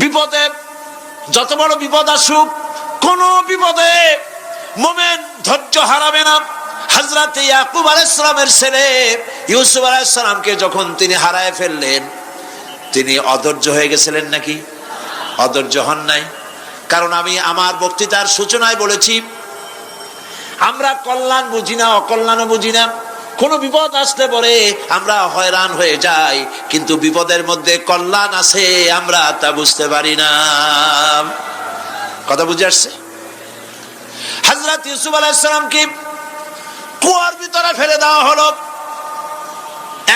বিপদে যত বড় বিপদ আসুক, কোন বিপদে মোমেন ধৈর্য হারাবে না। হাজরাতে ইয়াকুব আলাইসালামের ছেলে ইউসুফ আলাইসালামকে যখন তিনি হারায় ফেললেন, তিনি অধৈর্য হয়ে গেছিলেন নাকি? অধৈর্য হন নাই। কারণ আমি আমার বক্তৃতার সূচনায় বলেছি, আমরা কল্যাণ বুঝি না, অকল্যাণও বুঝি না। কোনো বিপদ আসতে পরে আমরা হয়রান হয়ে যাই, কিন্তু বিপদের মধ্যে কল্যাণ আছে, আমরা তা বুঝতে পারি না। কথা বুঝে আসছে? হাজরত ইউসুফ কুয়ার ভিতরে ফেলে দেওয়া হলো?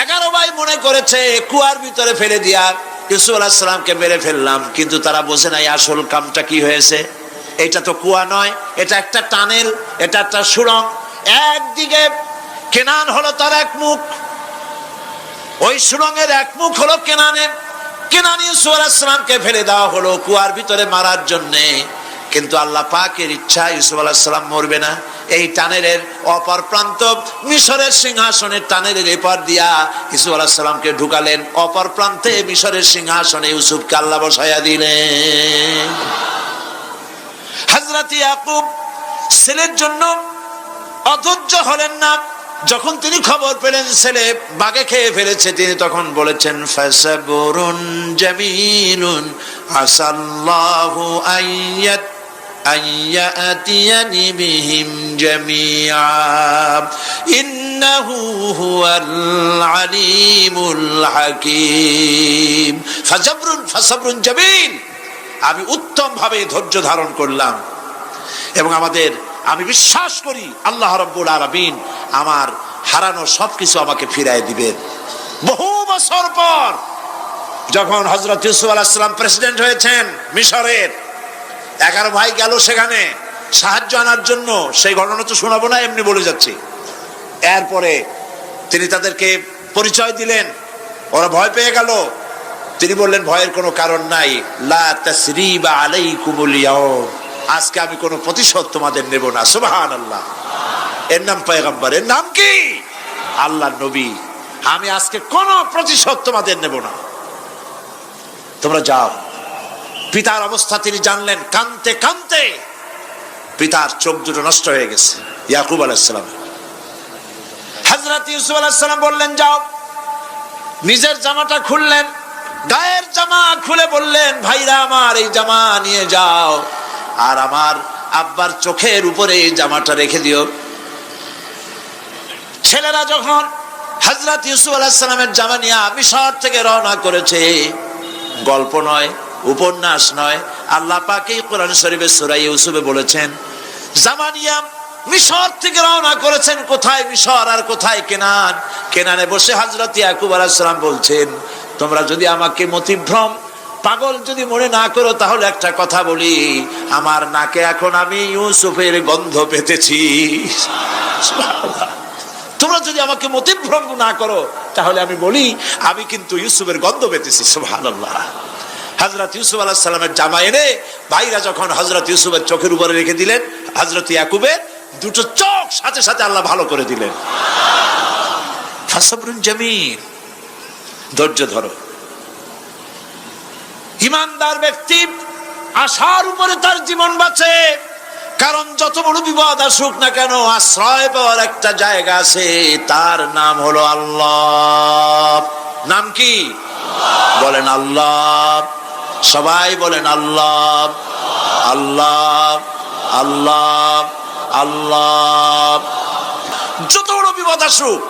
এগারো ভাই মনে করেছে, কুয়ার ভিতরে ফেলে দিয়া ইউসুফ মেরে ফেললাম, কিন্তু তারা বোঝে নাই আসল কামটা কি হয়েছে। এটা তো কুয়া নয়, এটা একটা টানেল, এটা একটা সুড়ং একদিকে কেনান হলো তার এক মুখ। ওই সুড়ঙ্গের এক মুখ হলো কেনানে। কেনান ইউসুফ আলাহিসামকে ফেলে দেওয়া হলো কুয়ার ভিতরে মারার জন্যে। কিন্তু আল্লাহ পাকের ইচ্ছা ইউসুফ আলাহিসাল্লাম মরবে না। এই টানেলের অপর প্রান্ত মিশরের সিংহাসনের টানেলের এপার দিয়া ইউসুফ আলাহিসাল্লামকে ঢুকালেন। অপর প্রান্তে মিশরের সিংহাসনে ইউসুফকে আল্লাহ বসাইয়া দিলেন। হাজরাত ইয়াকুব ছেলের জন্য অধৈর্য হলেন না। যখন তিনি খবর পেলেন, ছেলে বাগে খেয়ে ফেলেছে, তিনি তখন বলেছেন, ফাসাবুরুন জামিলুন আসাল্লাহু আইয়াত, আইয়াতিয়ানি বিহিম জামিআ ইন্নাহু হুয়াল আলিমুল হাকীম। ফাসাবরুন ফাসাবরুন জামিল, আমি উত্তম ভাবে ধৈর্য ধারণ করলাম এবং আমাদের, আমি বিশ্বাস করি আল্লাহ রব্বুল আলমিন আমার হারানো সবকিছু আমাকে ফিরাই দিবেন বহু বছর পর যখন হজরত ইউসুফ আলাহিসাম প্রেসিডেন্ট হয়েছেন মিশরের, এগারো ভাই গেল সেখানে, সাহায্য আনার জন্য, সেই ঘটনা তো শোনাবো না, এমনি বলে যাচ্ছি। এরপরে তিনি তাদেরকে পরিচয় দিলেন, ওরা ভয় পেয়ে গেল। তিনি বললেন, ভয়ের কোনো কারণ নাই। লা ইয়াউম। আজকে আমি কোনো প্রতিশোধ তোমাদের নেব না। সুবহান আল্লাহ এর নাম পয়গম্বর, এর নাম কি? আল্লাহ নবী। আমি আজকে কোনো প্রতিশোধ তোমাদের নেব না। তোমরা যাও। পিতার অবস্থা তিনি জানলেন কানতে কানতে। পিতার চোখ দুটো নষ্ট হয়ে গেছে। ইয়াকুব আলাইসালাম হাজরত ইউসুফ আলাইসালাম বললেন, যাও। নিজের জামাটা খুললেন। গায়ের জামা খুলে বললেন, ভাইরা আমার, এই জামা নিয়ে যাও। আর আমার আব্বার চোখের উপরে এই জামাটা রেখে দিও। ছেলেরা যখন হজরত ইউসুফ আলাহিসামের জামা নিয়ে মিশর থেকে রওনা করেছে, গল্প নয়, উপন্যাস নয়, আল্লাহ পাকে কোরআন শরীফের সুরাই ইউসুফে বলেছেন, জামানিয়া মিশর থেকে রওনা করেছেন কোথায় মিশর আর কোথায় কেনান? কেনানে বসে হজরত ইয়াকুব আলাহিসাম বলছেন, তোমরা যদি আমাকে মতিভ্রম, পাগল যদি মনে না করো তাহলে একটা কথা বলি, আমার নাকে এখন আমি ইউসুফের গন্ধ পেতেছি। তোমরা যদি আমাকে মতিভ্রম না করো, তাহলে আমি বলি, আমি কিন্তু ইউসুফের গন্ধ পেতেছি, সুবহানাল্লাহ। হজরত ইউসুফ আলাহ সাল্লামের জামা এনে ভাইরা যখন হজরত ইউসুফের চোখের উপরে রেখে দিলেন হজরত ইয়াকুবের দুটো চোখ সাথে সাথে আল্লাহ ভালো করে দিলেন। ফাসাবরুন ধৈর্য ধরো। ইমানদার ব্যক্তি আশার উপরে তার জীবন বাঁচে। কারণ যত বড় বিপদ আসুক না কেন, আশ্রয় পাওয়ার একটা জায়গা আছে, তার নাম হলো আল্লাহ। নাম কি? বলেন আল্লাহ। সবাই বলেন আল্লাহ। আল্লাহ আল্লাহ আল্লাহ। যত বড় বিপদ আসুক,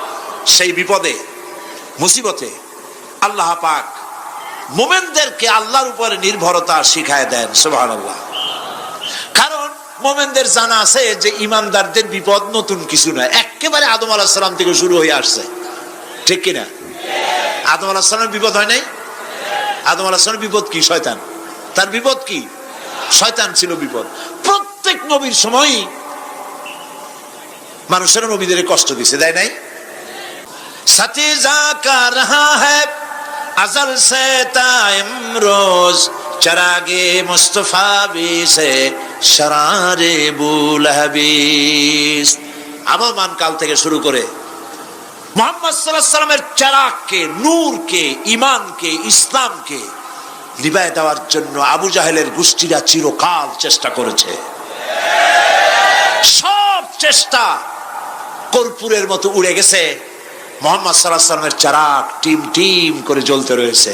সেই বিপদে, মুসিবতে আল্লাহ পাক মোমেনদেরকে আল্লাহর উপরে নির্ভরতা শিখায় দেন সুবাহ আল্লাহ কারণ মোমেনদের জানা আছে যে ইমানদারদের বিপদ নতুন কিছু নয়। একেবারে আদম আলাহ সালাম থেকে শুরু হয়ে আসছে। ঠিক কিনা? আদম আলাহ সালামের বিপদ হয় নাই? আদম আলাহ সালামের বিপদ কি? শয়তান। তার বিপদ কি? শয়তান ছিল বিপদ। প্রত্যেক নবীর সময় মানুষের নবীদের কষ্ট দিছে, দেয় নাই? সাথে যা কার হ্যাঁ আজল সে তা চরাগে মুস্তফা বিষে সরারে বুল হাবিস। আবহমান কাল থেকে শুরু করে মোহাম্মদ সাল্লামের চারাককে নূরকে ইমানকে ইসলামকে লিবায় দেওয়ার জন্য আবু জাহেলের গোষ্ঠীরা চিরকাল চেষ্টা করেছে। সব চেষ্টা কর্পূরের মতো উড়ে গেছে। মোহাম্মদ সাল্লাহ সাল্লামের চারাক টিম টিম করে জ্বলতে রয়েছে।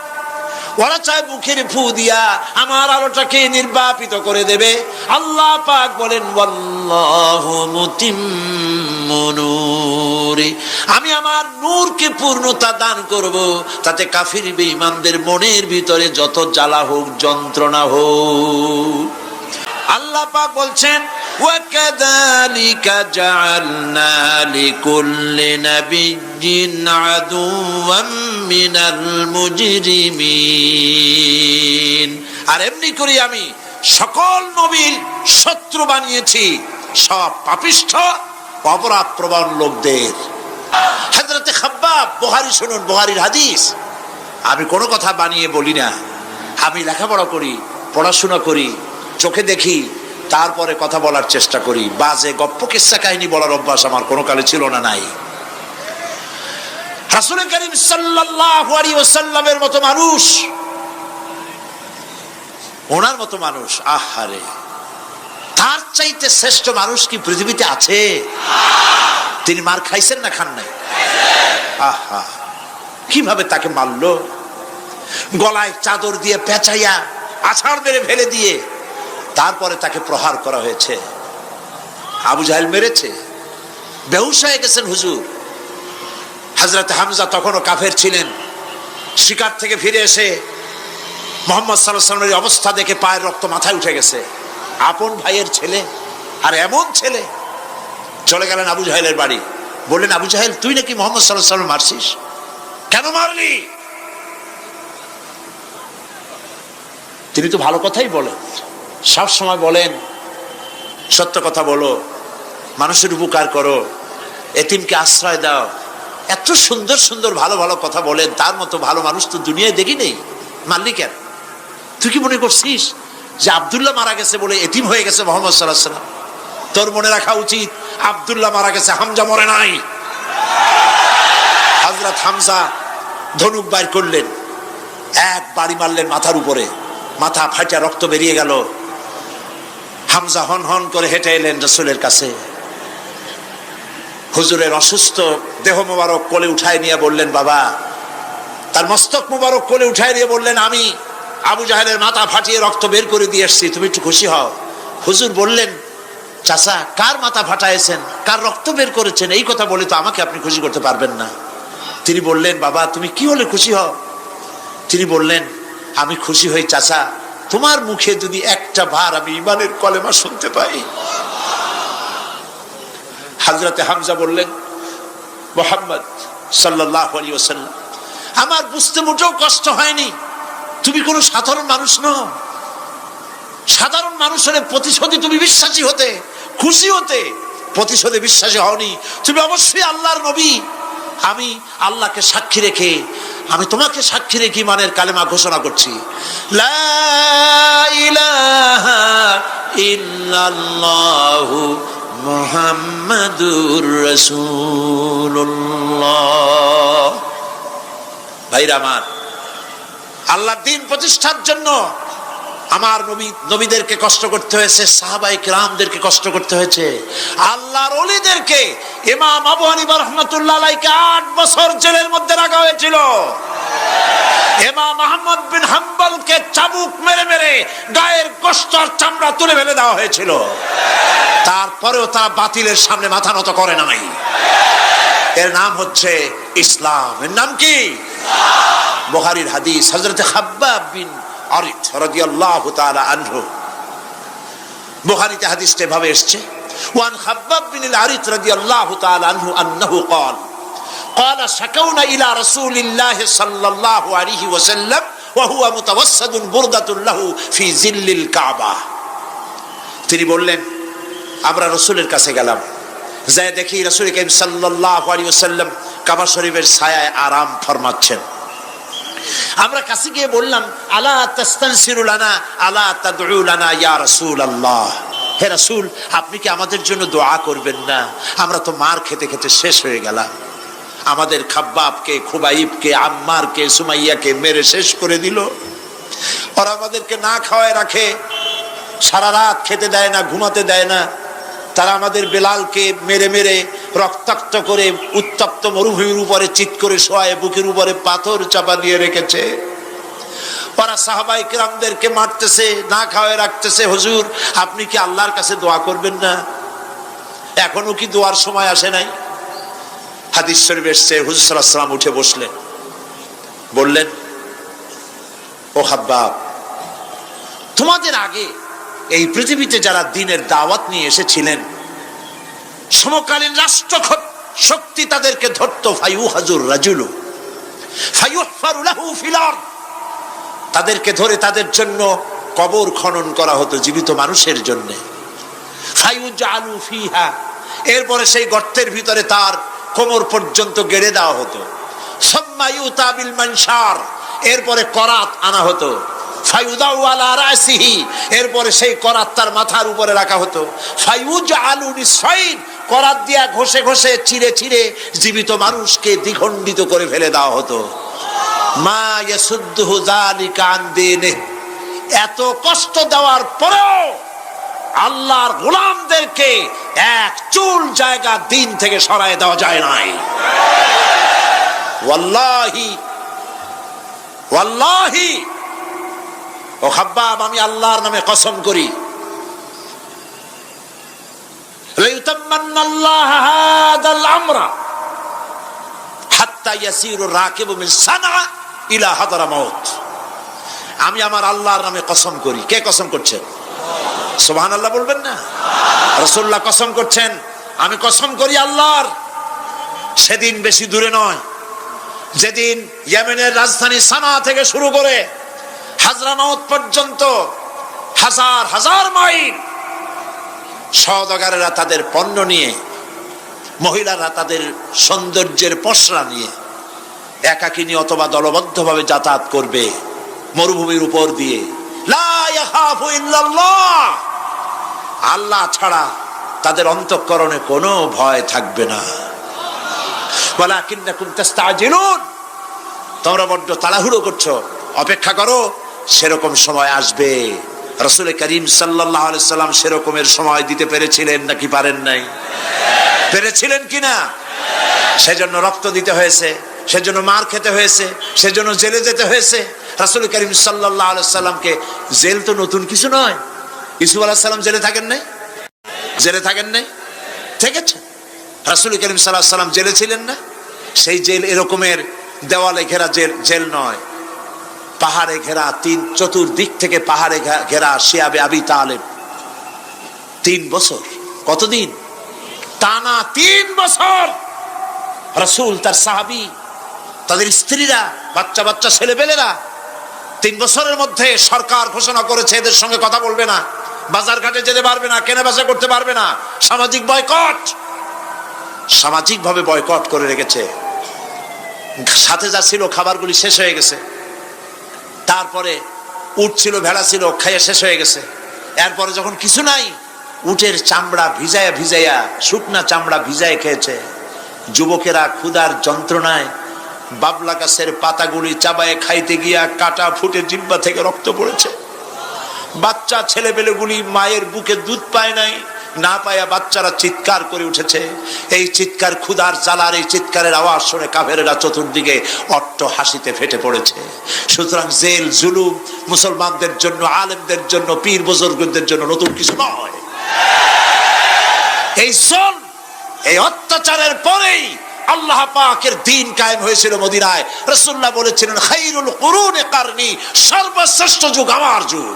ওরা চায় মুখের ফু দিয়া আমার আলোটাকে নির্বাপিত করে দেবে আল্লাহ পাক বলেন। আমি আমার নূরকে পূর্ণতা দান করব, তাতে কাফির বেঈমানদের মনের ভিতরে যত জ্বালা হোক, যন্ত্রণা হোক আল্লাহ পাক বলছেন وكذلك جعلنا لكل نبي عدوا من المجرمين আর এমনি করে আমি সকল নবীর শত্রু বানিয়েছি সব পাপিষ্ঠ অপরাধ প্রবণ লোকদের হাজরতে খাব্বাব বুহারি শুনুন বুহারির হাদিস আমি কোনো কথা বানিয়ে বলি না আমি লেখাপড়া করি পড়াশোনা করি চোখে দেখি তারপরে কথা বলার চেষ্টা করি। বাজে গপ্প কিস্সা কাহিনী বলার অভ্যাস আমার কোনো কালে ছিল না, নাই। রাসূল করিম সাল্লাল্লাহু মতো মানুষ। ওনার মতো মানুষ, আহারে। তার চাইতে শ্রেষ্ঠ মানুষ কি পৃথিবীতে আছে? তিনি মার খাইছেন না খান নাই? আহা, কীভাবে তাকে মারলো? গলায় চাদর দিয়ে পেঁচাইয়া, আছাড় মেরে ফেলে দিয়ে তারপরে তাকে প্রহার করা হয়েছে। আবু জাহেল মেরেছে। বেহুশ গেছেন হুজুর। হাজরত হামজা তখনও কাফের ছিলেন। শিকার থেকে ফিরে এসে মোহাম্মদ সাল্লাহ সাল্লামের অবস্থা দেখে পায়ের রক্ত মাথায় উঠে গেছে। আপন ভাইয়ের ছেলে আর এমন ছেলে। চলে গেলেন আবু জাহেলের বাড়ি। বললেন, আবু জাহেল, তুই নাকি মোহাম্মদ সাল্লাহ সাল্লাম মারছিস? কেন মারলি? তিনি তো ভালো কথাই বলেন। সব সময় বলেন, সত্য কথা বলো, মানুষের উপকার করো, এতিমকে আশ্রয় দাও। এত সুন্দর সুন্দর ভালো ভালো কথা বলেন, তার মতো ভালো মানুষ তো দুনিয়ায় দেখি নেই। মারলি কেন তুই কি মনে করছিস যে আবদুল্লাহ মারা গেছে বলে এতিম হয়ে গেছে মোহাম্মদ সাল্লাহ তোর মনে রাখা উচিত, আবদুল্লাহ মারা গেছে, হামজা মরে নাই। হাজরত হামজা ধনুক বাইর করলেন, এক বাড়ি মারলেন মাথার উপরে, মাথা ফাটা রক্ত বেরিয়ে গেল। হামজা হন হন করে হেঁটে এলেন রসুলের কাছে। হুজুরের অসুস্থ দেহ মোবারক কোলে উঠায় নিয়ে বললেন, বাবা, তার মস্তক মোবারক কোলে উঠায় নিয়ে বললেন, আমি আবু জাহেলের মাথা ফাটিয়ে রক্ত বের করে দিয়ে এসছি, তুমি একটু খুশি হও। হুজুর বললেন, চাচা, কার মাথা ফাটাইছেন? কার রক্ত বের করেছেন? এই কথা বলে তো আমাকে আপনি খুশি করতে পারবেন না। তিনি বললেন, বাবা, তুমি কি হলে খুশি হও? তিনি বললেন, আমি খুশি হই, চাচা তোমার মুখে যদি একটা বার আমি ইমানের কলেমা শুনতে পাই? হাজরাতে হামজা বললেন, মোহাম্মদ সাল্লাহ আলী ওসাল্লাম আমার বুঝতে মোটেও কষ্ট হয়নি। তুমি কোনো সাধারণ মানুষ নও। সাধারণ মানুষের প্রতিশোধে তুমি বিশ্বাসী হতে, খুশি হতে প্রতিশোধে বিশ্বাসী হওনি। তুমি অবশ্যই আল্লাহর নবী। আমি আল্লাহকে সাক্ষী রেখে আমি তোমাকে সাক্ষী রেখে মানের কালেমা ঘোষণা করছি। ভাইরা আমার আল্লাহ দিন প্রতিষ্ঠার জন্য আমার নবী, নবীদেরকে কষ্ট করতে হয়েছে সাহাবাই রামদেরকে কষ্ট করতে হয়েছে। আল্লাহর অলিদেরকে ইমাম আবু হানিফা রহমতুল্লাহ আলাইকে আট বছর জেলের মধ্যে রাখা হয়েছিল। ইমাম আহমদ বিন হাম্বলকে চাবুক মেরে মেরে গায়ের কষ্ট আর চামড়া তুলে ফেলে দেওয়া হয়েছিল। তারপরেও তারা বাতিলের সামনে মাথা নত করে নাই। এর নাম হচ্ছে ইসলাম। এর নাম কি? বুখারীর হাদিস, হযরত খাব্বাব বিন আরিত রাদিয়াল্লাহু তাআলা আনহু বুখারীতে হাদিসটা এভাবে এসেছে ওয়ান খাব্বাব বিন আরিত রাদিয়াল্লাহু তাআলা আনহু আন্নাহু قال قال شكونا إلى رسول الله صلى الله عليه وسلم ওয়া হুয়া মুতাওয়াসসাদুন বুরদাতুন লাহু ফি জিল্লিল কাবা তিনি বললেন আমরা রসুলের কাছে গেলাম যাই দেখি রসুল করিম সাল্লাল্লাহু আলাইহি ওয়াসাল্লাম কাবা শরীফের ছায়ায় আরাম ফরমাচ্ছেন আমরা কাছে গিয়ে বললাম, আলা তাস্তানসিরু লানা, আলা হে রাসূল, আপনি কি আমাদের জন্য দোয়া করবেন না? আমরা তো মার খেতে খেতে শেষ হয়ে গেলাম। আমাদের খাব্বাবকে, খুবাইবকে, আম্মারকে, সুমাইয়াকে মেরে শেষ করে দিল। ওরা আমাদেরকে না খাওয়ায় রাখে। সারা রাত খেতে দেয় না, ঘুমাতে দেয় না। তারা আমাদের বেলালকে মেরে মেরে রক্তাক্ত করে উত্তপ্ত মরুভূমির উপরে চিৎ করে শোয়ায়, বুকের উপরে পাথর চাপা দিয়ে রেখেছে। ওরা সাহাবাই কিরামদেরকে মারতেছে, না খাওয়ায় রাখতেছে, হুজুর, আপনি কি আল্লাহর কাছে দোয়া করবেন না? এখনও কি দোয়ার সময় আসে নাই? হাদিস শরীফ এসছে, হুজুর সাল্লাম উঠে বসলেন। বললেন, ও হাব্বাব তোমাদের আগে এই পৃথিবীতে যারা দিনের দাওয়াত নিয়ে এসেছিলেন, সমকালীন রাষ্ট্র শক্তি তাদেরকে ধরত ফাইউ হাজুর রাজুলু। তাদেরকে ধরে তাদের জন্য কবর খনন করা হতো জীবিত মানুষের জন্য। এরপরে সেই গর্তের ভিতরে তার কোমর পর্যন্ত গেড়ে দেওয়া হতো। সম্মায়ু তাবিল মানসার এরপরে করাত আনা হতো। এরপরে সেই করাত তার মাথার উপরে রাখা হতো। ফায়ুজ আলু নিসাইন করাত দিয়া ঘষে ঘষে চিরে চিরে জীবিত মানুষকে দ্বিখণ্ডিত করে ফেলে দেওয়া হতো। মা। এত কষ্ট দেওয়ার পরেও আল্লাহর গোলামদেরকে এক চুল জায়গা দিন থেকে সরায় দেওয়া যায় নাই। ওয়াল্লাহি ওয়াল্লাহি ও হাব্বাব আমি আল্লাহর নামে কসম করি। আমি আমার আল্লাহর নামে কসম করি। কে কসম করছেন? সোহান আল্লাহ বলবেন না? রসোল্লা কসম করছেন। আমি কসম করি আল্লাহর। সেদিন বেশি দূরে নয়। যেদিন ইয়েমেনের রাজধানী সানা থেকে শুরু করে হাজরামাউত পর্যন্ত হাজার হাজার মাইল সওদাগারেরা তাদের পণ্য নিয়ে, মহিলারা তাদের সৌন্দর্যের পসরা নিয়ে একাকিনী অথবা দলবদ্ধভাবে যাতায়াত করবে মরুভূমির উপর দিয়ে। আল্লাহ ছাড়া তাদের অন্তঃকরণে কোনো ভয় থাকবে না। তোমরা বড্ড তাড়াহুড়ো করছ। অপেক্ষা করো। সেরকম সময় আসবে। রসুল করিম সাল্লাহ সাল্লাম সেরকমের সময় দিতে পেরেছিলেন নাকি পারেন নাই? পেরেছিলেন কিনা সেজন্য রক্ত দিতে হয়েছে, সেজন্য মার খেতে হয়েছে, সেজন্য জেলে যেতে হয়েছে। রাসুল করিম সাল্লাহ সাল্লামকে জেল তো নতুন কিছু নয়। ইসুফ আলাহ সাল্লাম জেলে থাকেন নাই? জেলে থাকেন নাই? থেকেছে। রাসুল করিম সাল্লাহ সাল্লাম জেলে ছিলেন না। সেই জেল এরকমের দেওয়ালে ঘেরা জেল জেল নয়। পাহাড়ে ঘেরা, তিন চতুর্দিক থেকে পাহাড়ে ঘেরা শিয়াবে আবি তালেব। তিন বছর? কতদিন? টানা তিন বছর! রসুল, তার সাহাবি, তাদের স্ত্রীরা, বাচ্চা বাচ্চা ছেলেপেলেরা, তিন বছরের মধ্যে সরকার ঘোষণা করেছে, এদের সঙ্গে কথা বলবে না। বাজার ঘাটে যেতে পারবে না কেনা বেচা করতে পারবে না। সামাজিক বয়কট! সামাজিকভাবে বয়কট করে রেখেছে। সাথে যা ছিল, খাবারগুলি শেষ হয়ে গেছে। তারপরে উট ছিল ভেড়া ছিল, খাইয়ে শেষ হয়ে গেছে। এরপরে যখন কিছু নাই, উটের চামড়া ভিজায়া ভিজাইয়া শুকনা চামড়া ভিজায় খেয়েছে। যুবকেরা ক্ষুধার যন্ত্রণায় বাবলা গাছের পাতাগুলি চাবায়ে খাইতে গিয়া কাটা ফুটে জিব্বা থেকে রক্ত পড়েছে। বাচ্চা ছেলেপেলেগুলি মায়ের বুকে দুধ পায় নাই। না পায়া বাচ্চারা চিৎকার করে উঠেছে। এই চিৎকার ক্ষুধার জ্বালার এই চিৎকারের আওয়াজ শুনে কাফেরেরা চতুর্দিকে অট্ট হাসিতে ফেটে পড়েছে। সুতরাং জেল, জুলুম, মুসলমানদের জন্য, আলেমদের জন্য, পীর বুজুর্গদের জন্য নতুন কিছু নয়। এই জল এই অত্যাচারের পরেই আল্লাহ পাকের দিন কায়েম হয়েছিল মদিনায়। রসুল্লাহ বলেছিলেন, খাইরুল কুরুনে কারনি, সর্বশ্রেষ্ঠ যুগ আমার যুগ।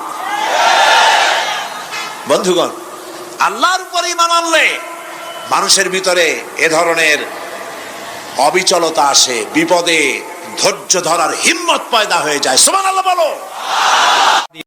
বন্ধুগণ আল্লাহর উপরে ইমান আনলে মানুষের ভিতরে এ ধরনের অবিচলতা আসে, বিপদে ধৈর্য ধরার হিম্মত পয়দা হয়ে যায়। সমান আল্লাহ বলো।